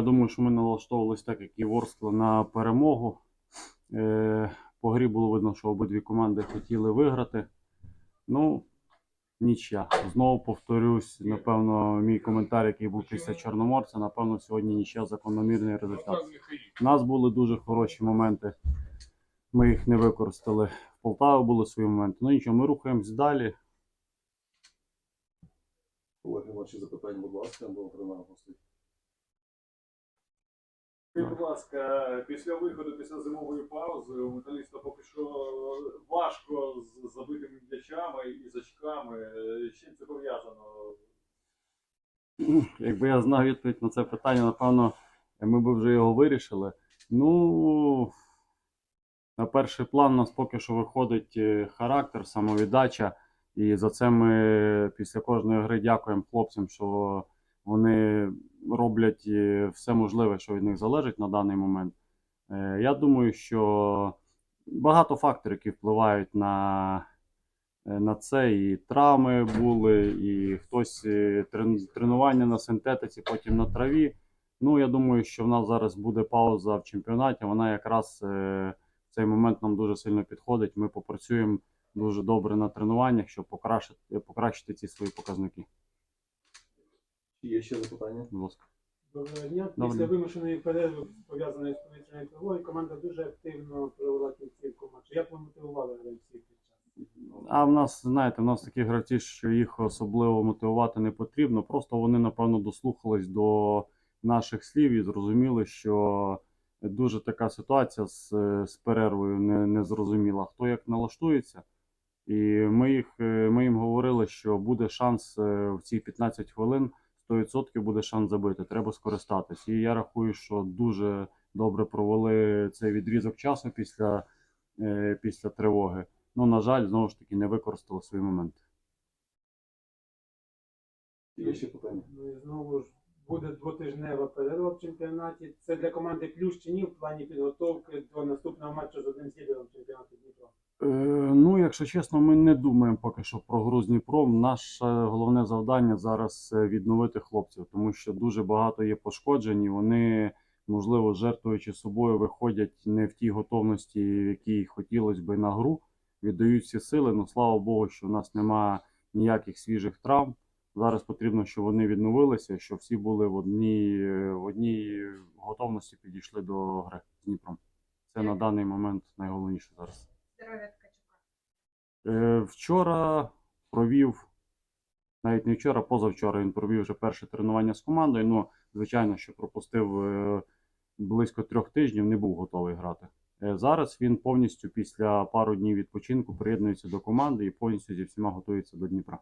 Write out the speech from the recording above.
Я думаю, що ми налаштовувалися так, як і Ворскла, на перемогу. Е, По грі було видно, що обидві команди хотіли виграти. Ну, нічия. Знову повторюсь, напевно, мій коментар, який був після Чорноморця, напевно, сьогодні нічия закономірний результат. У нас були дуже хороші моменти. Ми їх не використали. В Полтаві були свої моменти. Ну нічого, ми рухаємось далі. Колеги, ваші запитання, будь ласка, тренера послід. Скажіть, будь ласка, після виходу, після зимової паузи у металіста поки що важко з забитими м'ячами і з очками. З чим це пов'язано? Ну, Якби я знав відповідь на це питання, напевно, ми б вже його вирішили. Ну, на перший план у нас поки що виходить е, характер, самовіддача. І за це ми після кожної гри дякуємо хлопцям, що вони роблять е, все можливе, що від них залежить на даний момент. Е, Я думаю, що багато факторів, які впливають на, е, на це. І травми були, і хтось тренування на синтетиці, потім на траві. Ну, я думаю, що в нас зараз буде пауза в чемпіонаті. Вона якраз в цей момент нам дуже сильно підходить. Ми попрацюємо дуже добре на тренуваннях, щоб покращити, покращити ці свої показники. Є ще запитання? Будь ласка. Доброго дня. Після вимушеної перерви, пов'язаної з повітряною тривогою, команда дуже активно провела кінцівку матчу. Як ви мотивували гравців під час? А в нас, знаєте, в нас такі гравці, що їх особливо мотивувати не потрібно. Просто вони, напевно, дослухались до наших слів і зрозуміли, що дуже така ситуація з, з перервою не, не зрозуміла, хто як налаштується. І ми, їх, е, ми їм говорили, що буде шанс е, в ці 15 хвилин, 100% буде шанс забити. Треба скористатись. І я рахую, що дуже добре провели цей відрізок часу після, е, після тривоги. Ну, на жаль, знову ж таки, не використали свої моменти. Є ще питання? Ну і знову ж буде двотижнева перерва в чемпіонаті. Це для команди плюс чи ні в плані підготовки до наступного матчу з одним сідером чемпіонату Дніпра. Е, ну, якщо чесно, ми не думаємо поки що про гру з Дніпром. Наше головне завдання зараз е, відновити хлопців, тому що дуже багато є пошкоджень, і вони, можливо, жертвуючи собою, виходять не в тій готовності, в якій хотілося би на гру. Віддають всі сили. Ну слава Богу, що в нас немає ніяких свіжих травм. Зараз потрібно, щоб вони відновилися, щоб всі були в одній, е, в одній готовності підійшли до гри з Дніпром. Це на даний момент найголовніше зараз. Здоров'я Ткачука. Е, Вчора провів, навіть не вчора, позавчора він провів вже перше тренування з командою. Ну, звичайно, що пропустив е, близько трьох тижнів, не був готовий грати. Е, Зараз він повністю після пару днів відпочинку приєднується до команди і повністю зі всіма готується до Дніпра.